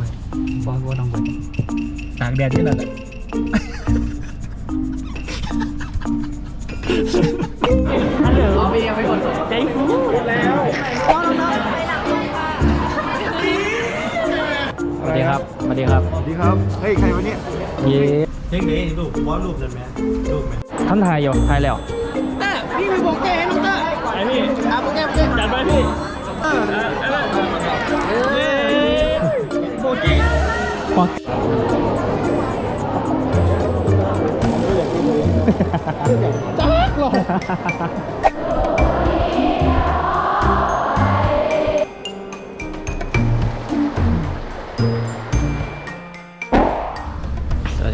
ไปบอกว่าน้องไปตากแดดนี่แหละอ๋อพี่ยังไม่กดส่งใจฟูแล้วสวัสดีครับสวัสดีครับสวัสดีครับ เฮ้ย ใครวะเนี่ยเย้เฮ้ยนี่รูปว่ารูปนั่นไหมรูปไหมท่านถ่ายอยู่ถ่ายแล้วต้าพี่ไปบอกแกให้น้องเต้ไอ้พี่ถามบอกแกบอกแกจัดไปพี่โบกี้ สวัส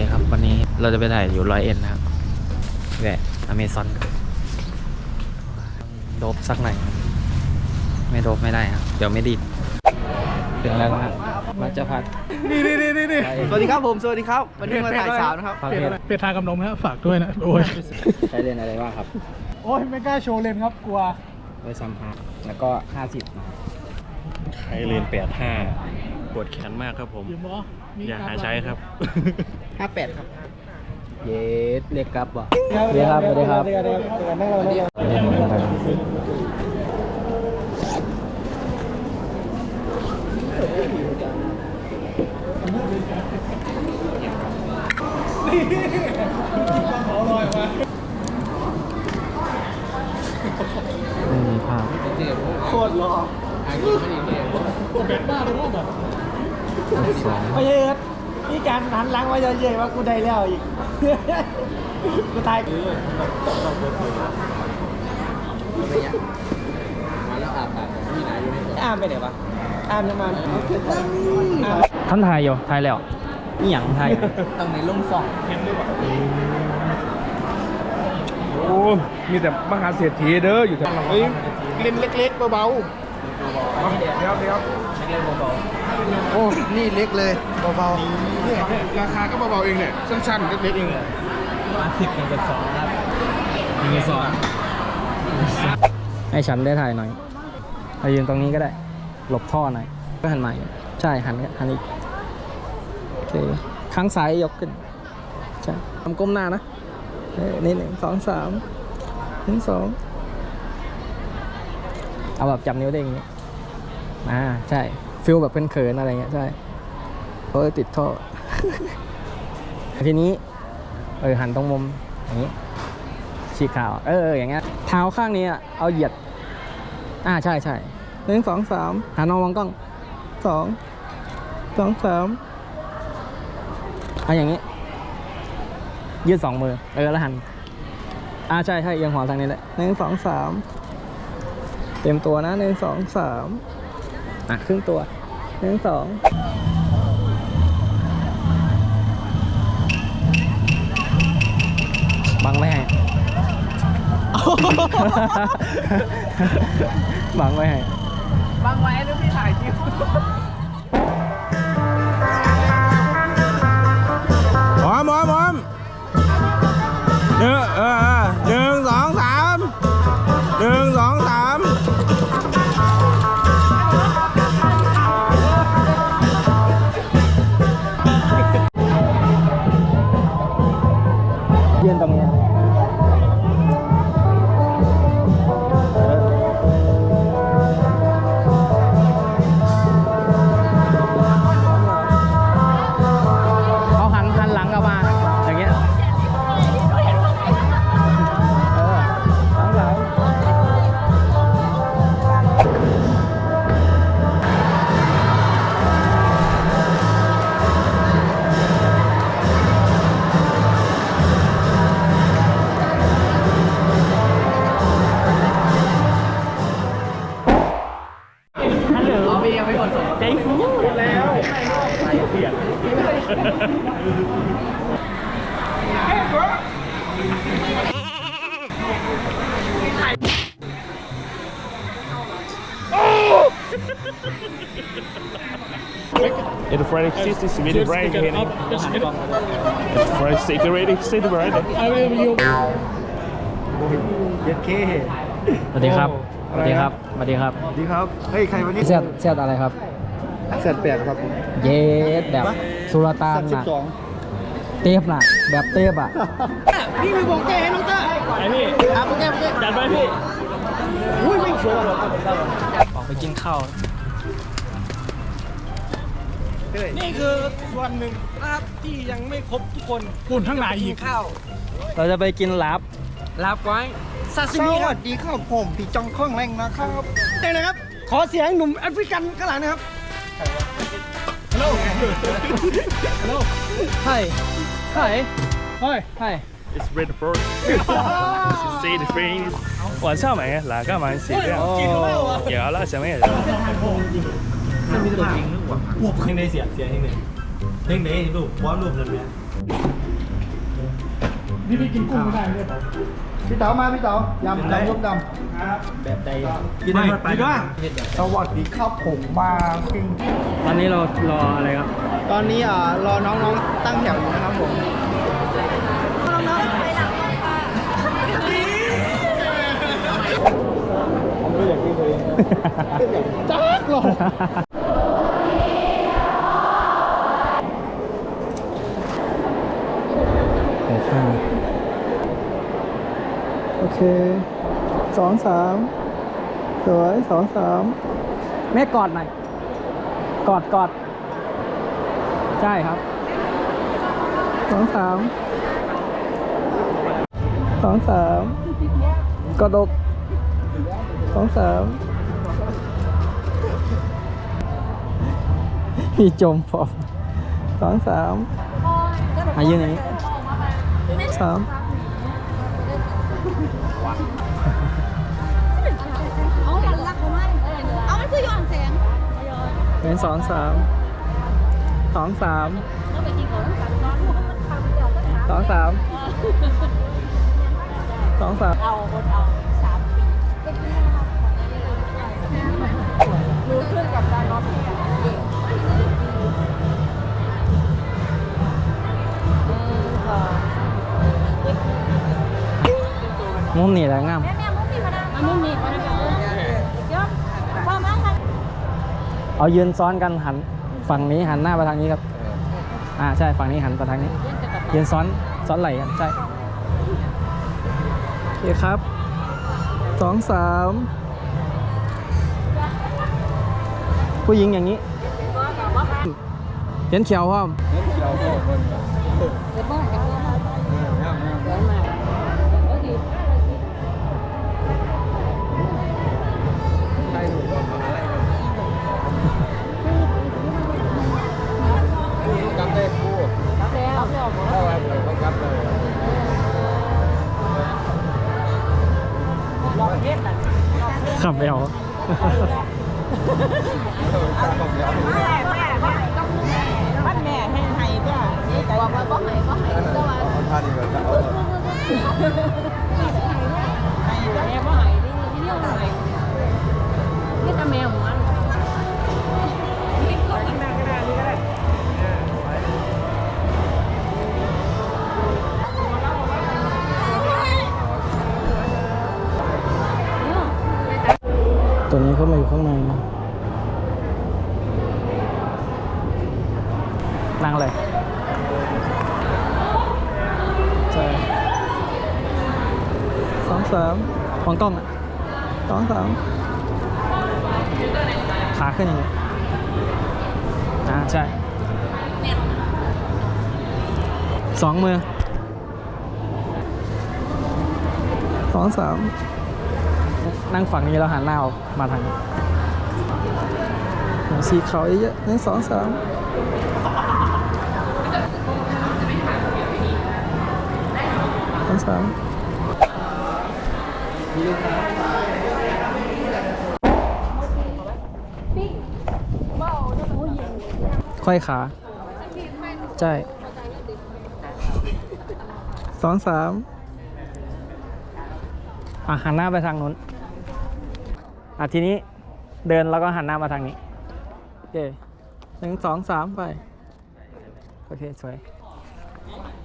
ดีครับ วันนี้เราจะไปถ่ายอยู่ร้อยเอ็นนะครับแวะอเมซอนครับโดบสักหน่อย ไม่โดบไม่ได้ครับ เดี๋ยวไม่ดีถึงแล้วนะฮะ มัจจพัดนี่นี่นี่นี่สวัสดีครับผม สวัสดีครับ วันนี้มาถ่ายสาวนะครับฝากเพจเพจทางกำนมนะฝากด้วยนะ โอ้ย ใช้เลนส์อะไรบ้างครับ โอ้ย ไม่กล้าโชว์เลนครับ กลัวไว้ซัมฮาร์แล้วก็ห้าสิบนะครับใช้เลนแปดห้าปวดแขนมากครับผมยืมบออย่าหาใช้ครับ 58 ครับ เย็ดเรียกกลับบ่สวัสดีครับ สวัสดีครับ เดี๋ยวเดี๋ยวเดี๋ยวนั่งเราเนี่ยเรียนอะไรไม่าพโคตรหล่อสองไม่ใช่ครับนี่การหันหลังมาเยอะๆว่ากูได้แล้วอีก กูตายอ้ามไปไหนวะอ้ามยังมาอ้าม ท่านถ่ายอยู่ถ่ายแล้ว นี่หยังถ่ายอยู่ตรงในลุ่มสองโอ้มีแต่มหาเศรษฐีเด้ออยู่แถวเฮ้ยเล่นเล็กๆเบาๆเดี๋ยวเดี๋ยวเดี๋ยวโอ้นี่เล็กเลยเบาๆเนี่ยราคาก็เบาๆเองเนี่ยสั้นๆเล็กๆเองสิบหนึ่งกับสองครับหนึ่งกับสองให้ฉันได้ถ่ายหน่อยเรายืนตรงนี้ก็ได้ หลบท่อหน่อยก็หันมาอีกใช่หันหันอีกโอ เคข้างซ้ายยกขึ้นใช่ทำก้มหน้านะเออนี่หนึ่งสองสามหนึ่งสองเอาแบบจับนิ้วได้อย่างงี้อ่าใช่ฟิลแบบเป็นเขินๆอะไรเงี้ยใช่เพราะติดท่อทีนี้เออหันตรงมุมอย่างนี้ฉีกขาเออเอออย่างเงี้ยเท้าข้างนี้อะเอาเหยียด อ่าใช่ใช่หนึ่งสองสามหันมามองกล้องสองสองสาม อะอย่างนี้ ยืดสองมือเออแล้วหันอ่าใช่ใช่เอียงหัวทางนี้แหละหนึ่งสองสามเต็มตัวนะหนึ่งสองสามอะครึ่งตัวหนึ่งสองบังไม่ให้บังไม่ให้บางไว้แล้วพี่ถ่ายคลิป หมอมหมอมหมอมหนึ่งเออเออหนึ่งสองสามหนึ่งสองสาม เอ็ดฟรายซิสซิมิดไบรท์เห็นเอ็ดฟรายซิกเรติซิตไบรท์เย็ดเคสวัสดีครับ สวัสดีครับ สวัสดีครับสวัสดีครับ เฮ้ย ใครวะเนี่ยเสียดเสียดอะไรครับแสนแปดครับผมเยสแบบสุลต่านสิบน่ะสองเทปน่ะ แบบเทปอะ พี่มีโบเก้ให้น้องเต้ไอพี่ครับโบเก้โบเก้จัดไปพี่ อุ้ยไม่ชัวร์หรอกออกไปกินข้าว นี่คือส่วนหนึ่งนะครับที่ยังไม่ครบทุกคนปุ่นทั้งหลายอีกข้าว เราจะไปกินลับ ลาบไว้ซาซิ ส มิค วั รับ สดีครับผมพี่จองข้องแรงนะครับ เต้นะครับ ขอเสียงหนุ่มแอฟริกันข้างหลังนะครับ ฮัลโหล ฮัลโหล Hi Hi เฮ้ย Hi It's red first. See the things. 晚上咪嗱，今晚时咧，有 ขตัวเองเรื่องอวบอวบเพลงในเสียเสียเพลงไหนเพลงไหนรูปพร้อมรูปนั่นเนี่นี่พี่กินกุ้งไม่ได้เลยพี่เต๋ามาพี่เต๋ายำดำยกดำแบบใดกินไม่ไปด้วยำสวัสดีครับผมมากินตอนนี้เรารออะไรครับ ตอนนี้อ่ารอน้องๆตั้งแถวอยู่นะครับผมจักหรอ เคสองสามสวยสองสามแม่กอดหน่อยกอดกอดใช่ครับสองสามสองสามกระดกสองสามมีจมฟอมสองสามมายืนอย่างนี้สาม เป็นสองสามสองสามเราไปกินของกันนอนลูกมันทำเดี๋ยวก็ถามสองสามสองสามเอาคนเอาสามปีรู้ขึ้นกับการนอนเก่งมุมนี่แหละงาม เอายืนซ้อนกันหันฝั่งนี้หันหน้าไปทางนี้ครับ อ่าใช่ฝั่งนี้หันไปทางนี้ ยืนซ้อนซ้อนไหลกันใช่โอเคครับสองสามผู้หญิงอย่างนี้ เห็นเขียวพร้อมกับ ขับไปเอาแม่แม่แม่ต้องแม่บ้านแม่ในั่งเลยใช่สองสามมองกล้องอะสองสามขาขึ้นอย่างนี้อ่าใช่สองมือสองสามนั่งฝั่งนี้แล้วหันหน้าออกมาทางนี้สีขาเยอะๆหนึ่งสองสาม สามค่อยขาใช่สองสามอะหันหน้าไปทางนู้นอะทีนี้เดินแล้วก็หันหน้ามาทางนี้โอเคหนึ่งสองสามไป โอเค สวย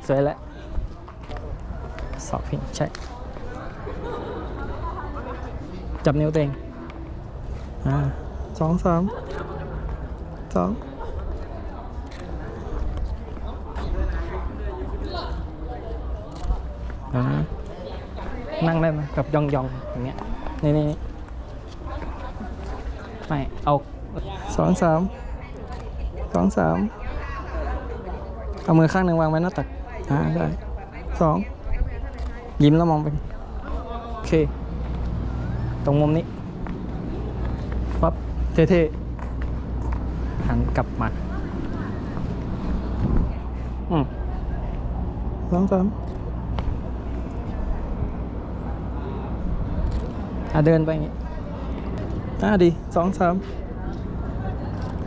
สวยแล้ว สอบพิงใช่ จับนิ้วตัวเองอ่าสองสามสองนั่งได้ไหมกับยองยองๆอย่างเงี้ย นี่นี่ไม่ เอาสองสามสองสามเอามือข้างหนึ่งวางไว้หน้าตักอ่าได้สอง ยิ้มแล้วมองไป โอเค ตรงมุมนี้ปั๊บเท่ๆ หันกลับมา อืมสองสามอะเดินไปอย่างงี้อะดีสองสาม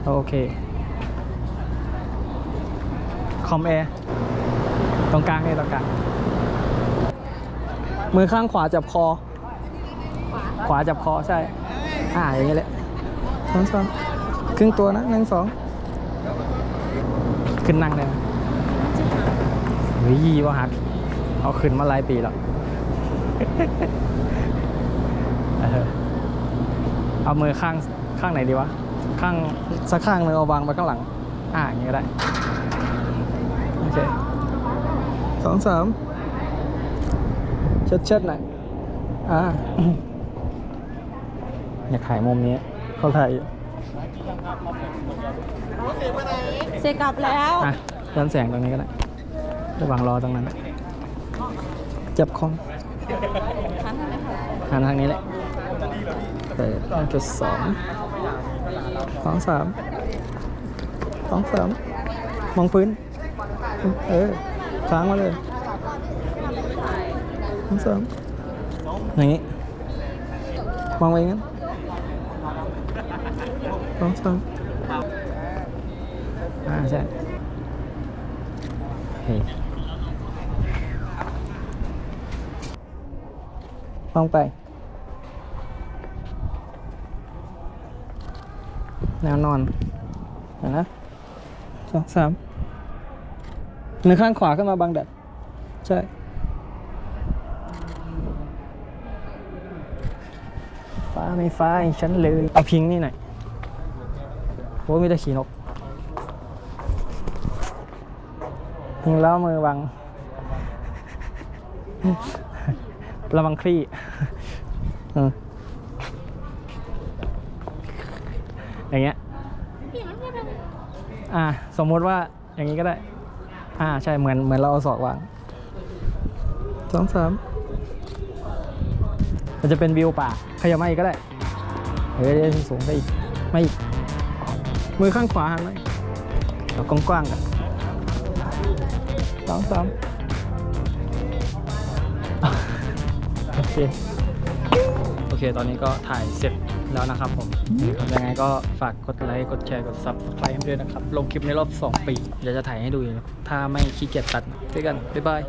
โอเค คอมแอร์ ตรงกลางนี่ตรงกลาง มือข้างขวาจับคอ ขวาจับคอใช่ อ่าอย่างนี้แหละสองสองครึ่งตัวนะหนึ่งสองขึ้นนั่งได้ไหมเฮ้ยว่าหักเอาขึ้นมาหลายปีแล้วเออเอามือข้างข้างไหนดีวะ ข้างสักข้างหนึ่งเอาวางไปข้างหลัง อ่าอย่างนี้ก็ได้ โอเคสองสาม เชิดเชิดๆหน่อยอ่าอยากถ่ายมุมนี้เขาถ่ายอยู่เสร็จกลับแล้วอะย้อนแสงตรงนี้ก็ได้ระหว่างรอตรงนั้นนะจับคองหันทางนี้แหละเปิดหนึ่งจุดสองสองสามสองสามมองพื้น เออค้างมาเลย สองสามอย่างนี้มองไปงั้นสองสามอ่าใช่เฮ้ยมองไปแนวนอนเห็นนะสองสามหนึ่งข้างขวาขึ้นมาบังแดดใช่ ฟ้า ไม่ฟ้าให้ฉันเลย เอาพิงนี่หน่อยโอ้ยมีแต่ขี่นกพิงแล้วมือวางระวังคลี่อย่างเงี้ยอ่า สมมติว่าอย่างนี้ก็ได้ อ่า ใช่เหมือนเหมือนเราเอาศอกวางสองสาม มันจะเป็นวิวป่าขยับมาอีกก็ได้เฮ้ยสูงไปอีกไม่อีกมือข้างขวาหันไปเรากว้างๆกันสองสามโอเคโอเค ตอนนี้ก็ถ่ายเสร็จแล้วนะครับผมยังไงก็ฝากกดไลค์กดแชร์กด subscribe ให้ด้วยนะครับ ลงคลิปในรอบ 2 ปีเดี๋ยวจะถ่ายให้ดูถ้าไม่ขี้เกียจตัดด้วยกัน บ๊ายบาย